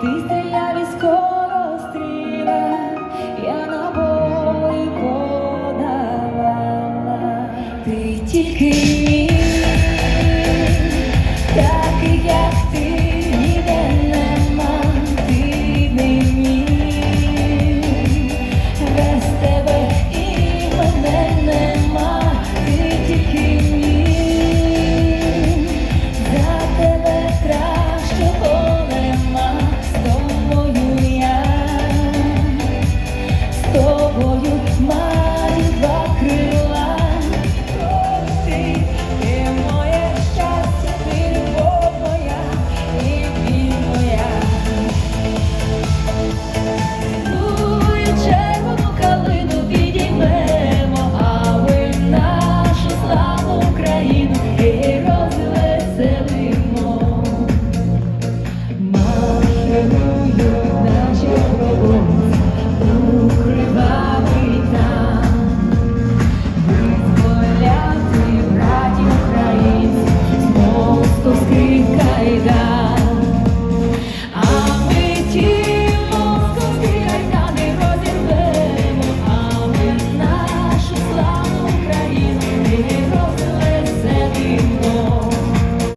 Ти стріляв і скоро стріла, я набої подавала, тільки мій.